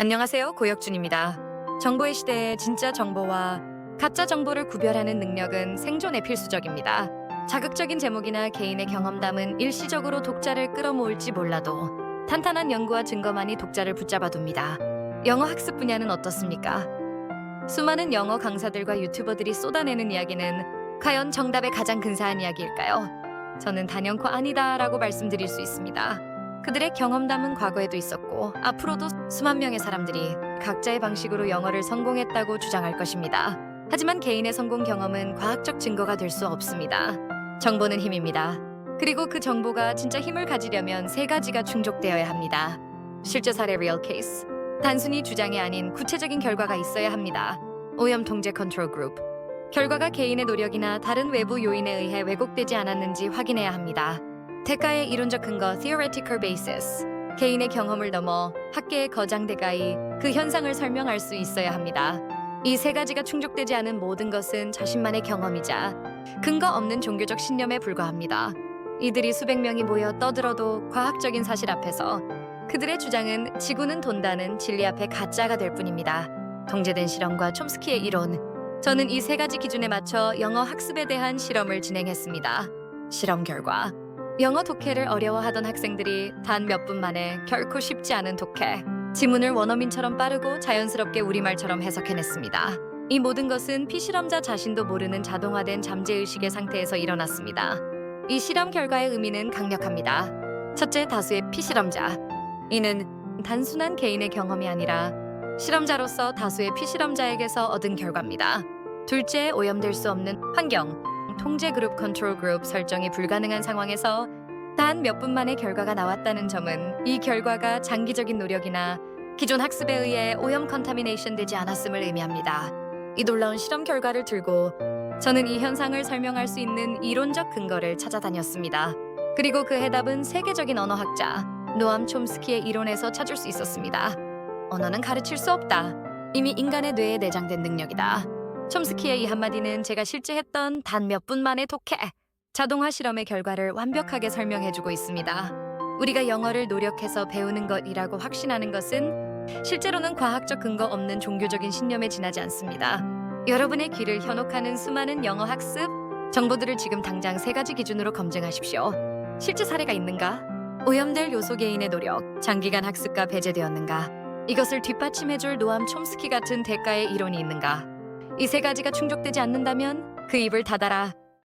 안녕하세요. 고혁준입니다. 정보의 시대에 진짜 정보와 가짜 정보를 구별하는 능력은 생존에 필수적입니다. 자극적인 제목이나 개인의 경험담은 일시적으로 독자를 끌어모을지 몰라도 탄탄한 연구와 증거만이 독자를 붙잡아둡니다. 영어 학습 분야는 어떻습니까? 수많은 영어 강사들과 유튜버들이 쏟아내는 이야기는 과연 정답의 가장 근사한 이야기일까요? 저는 단연코 아니다라고 말씀드릴 수 있습니다. 그들의 경험담은 과거에도 있었고 앞으로도 수만 명의 사람들이 각자의 방식으로 영어를 성공했다고 주장할 것입니다. 하지만 개인의 성공 경험은 과학적 증거가 될 수 없습니다. 정보는 힘입니다. 그리고 그 정보가 진짜 힘을 가지려면 세 가지가 충족되어야 합니다. 실제 사례 리얼 케이스. 단순히 주장이 아닌 구체적인 결과가 있어야 합니다. 오염 통제 컨트롤 그룹. 결과가 개인의 노력이나 다른 외부 요인에 의해 왜곡되지 않았는지 확인해야 합니다. 대가의 이론적 근거 theoretical basis. 개인의 경험을 넘어 학계의 거장 대가이 그 현상을 설명할 수 있어야 합니다. 이 세 가지가 충족되지 않은 모든 것은 자신만의 경험이자 근거 없는 종교적 신념에 불과합니다. 이들이 수백 명이 모여 떠들어도 과학적인 사실 앞에서 그들의 주장은 지구는 돈다는 진리 앞에 가짜가 될 뿐입니다. 통제된 실험과 촘스키의 이론. 저는 이 세 가지 기준에 맞춰 영어 학습에 대한 실험을 진행했습니다. 실험 결과 영어 독해를 어려워하던 학생들이 단 몇 분 만에 결코 쉽지 않은 독해, 지문을 원어민처럼 빠르고 자연스럽게 우리말처럼 해석해냈습니다. 이 모든 것은 피실험자 자신도 모르는 자동화된 잠재의식의 상태에서 일어났습니다. 이 실험 결과의 의미는 강력합니다. 첫째, 다수의 피실험자. 이는 단순한 개인의 경험이 아니라 실험자로서 다수의 피실험자에게서 얻은 결과입니다. 둘째, 오염될 수 없는 환경, 통제 그룹 컨트롤 그룹 설정이 불가능한 상황에서 단 몇 분 만에 결과가 나왔다는 점은 이 결과가 장기적인 노력이나 기존 학습에 의해 오염 컨타미네이션 되지 않았음을 의미합니다. 이 놀라운 실험 결과를 들고 저는 이 현상을 설명할 수 있는 이론적 근거를 찾아다녔습니다. 그리고 그 해답은 세계적인 언어학자 노암 촘스키의 이론에서 찾을 수 있었습니다. 언어는 가르칠 수 없다. 이미 인간의 뇌에 내장된 능력이다. 촘스키의 이 한마디는 제가 실제 했던 단 몇 분 만의 독해, 자동화 실험의 결과를 완벽하게 설명해주고 있습니다. 우리가 영어를 노력해서 배우는 것이라고 확신하는 것은 실제로는 과학적 근거 없는 종교적인 신념에 지나지 않습니다. 여러분의 귀를 현혹하는 수많은 영어 학습 정보들을 지금 당장 세 가지 기준으로 검증하십시오. 실제 사례가 있는가? 오염될 요소 개인의 노력, 장기간 학습과 배제되었는가? 이것을 뒷받침해줄 노암 촘스키 같은 대가의 이론이 있는가? 이 세 가지가 충족되지 않는다면 그 입을 닫아라.